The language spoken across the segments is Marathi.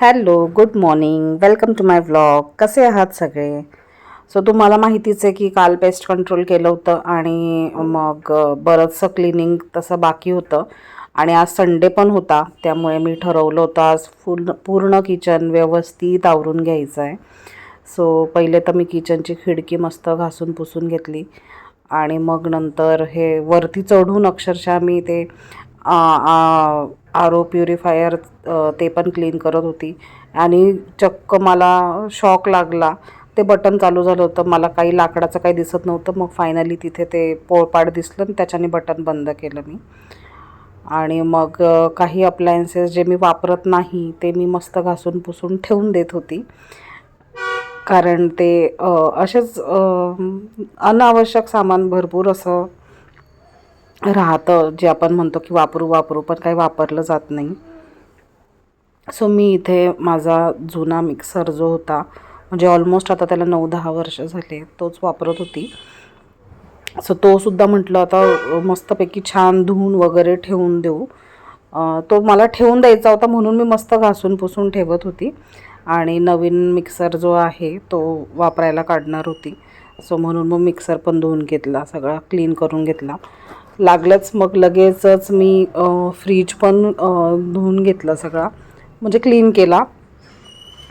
Hello good morning. Welcome to my vlog. कसे आहात सगळे? सो तुम्हाला माहितीच आहे की काल पेस्ट कंट्रोल केलं होतं आणि मग बरंचसं क्लिनिंग तसं बाकी होतं. आणि आज संडे पण होता त्यामुळे मी ठरवलं होतं आज फुल पूर्ण किचन व्यवस्थित आवरून घ्यायचं आहे. सो पहिले तर मी किचनची खिडकी मस्त घासून पुसून घेतली. आणि मग नंतर हे वरती चढून अक्षरशः मी ते आरो प्युरिफायर ते पण क्लीन करत होती. आणि चक्क मला शॉक लागला. ते बटन चालू झालं होतं. मला काही लाकडाचं काही दिसत नव्हतं. मग फायनली तिथे ते पोळपाड दिसलं आणि त्याच्याने बटन बंद केलं मी. आणि मग काही अप्लायन्सेस जे मी वापरत नाही ते मी मस्त घासून पुसून ठेवून देत होती. कारण ते असेच अनावश्यक सामान भरपूर असं राहतं जे आपण म्हणतो की वापरू वापरू पण काही वापरलं जात नाही. सो मी इथे माझा जुना मिक्सर जो होता म्हणजे ऑलमोस्ट आता त्याला नऊ दहा वर्ष झाले तोच वापरत होती. सो तो सुद्धा म्हटलं आता मस्तपैकी छान धुवून वगैरे ठेवून देऊ. तो मला ठेवून द्यायचा होता म्हणून मी मस्त घासून पुसून ठेवत होती. आणि नवीन मिक्सर जो आहे तो वापरायला काढणार होती. सो म्हणून मग मिक्सर पण धुवून घेतला सगळा क्लीन करून घेतला. लागलंच. मग लगेचच मी फ्रीज पण धुवून घेतलं सगळा. म्हणजे क्लीन केला.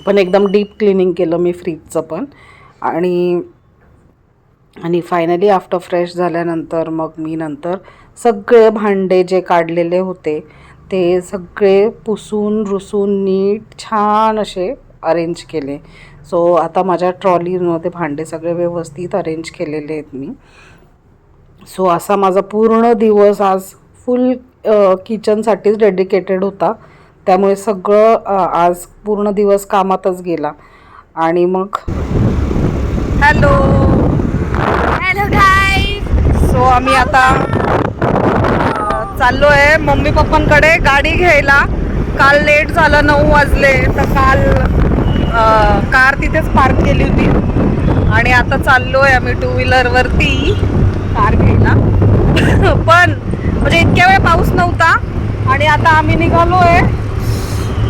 पण एकदम डीप क्लिनिंग केलं मी फ्रीजचं पण. आणि आणि फायनली आफ्टर फ्रेश झाल्यानंतर मग मी नंतर सगळे भांडे जे काढलेले होते ते सगळे पुसून रुसून नीट छान असे अरेंज केले. सो आता माझ्या ट्रॉलीमध्ये भांडे सगळे व्यवस्थित अरेंज केलेले आहेत मी. सो असा माझा पूर्ण दिवस आज फुल किचनसाठीच डेडिकेटेड होता. त्यामुळे सगळं आज पूर्ण दिवस कामातच गेला. आणि मग हॅलो हॅलो गाईज सो आम्ही आता चाललो आहे मम्मी पप्पांकडे गाडी घ्यायला. काल लेट झालं नऊ वाजले. तर काल कार तिथेच पार्क केली होती. आणि आता चाललो आहे आम्ही टू व्हीलरवरती कार घ्यायला. पण म्हणजे इतक्या वेळ पाऊस नव्हता आणि आता आम्ही निघालो आहे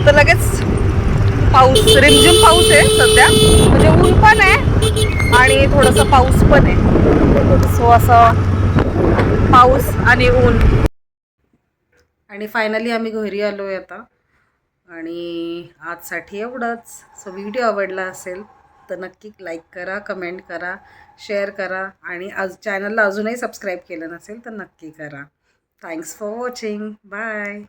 तर लगेच पाऊस रिमझिम पाऊस आहे सध्या. म्हणजे ऊन पण आहे आणि थोडंसं पाऊस पण आहे. सो असं पाऊस आणि ऊन. आणि फायनली आम्ही घरी आलो आहे आता. आणि आजसाठी एवढंच. सो व्हिडिओ आवडला असेल तर नक्की लाईक करा कमेंट करा शेअर करा आणि आज चॅनलला अजूनही सबस्क्राईब केलं नसेल तर नक्की करा. Thanks for watching bye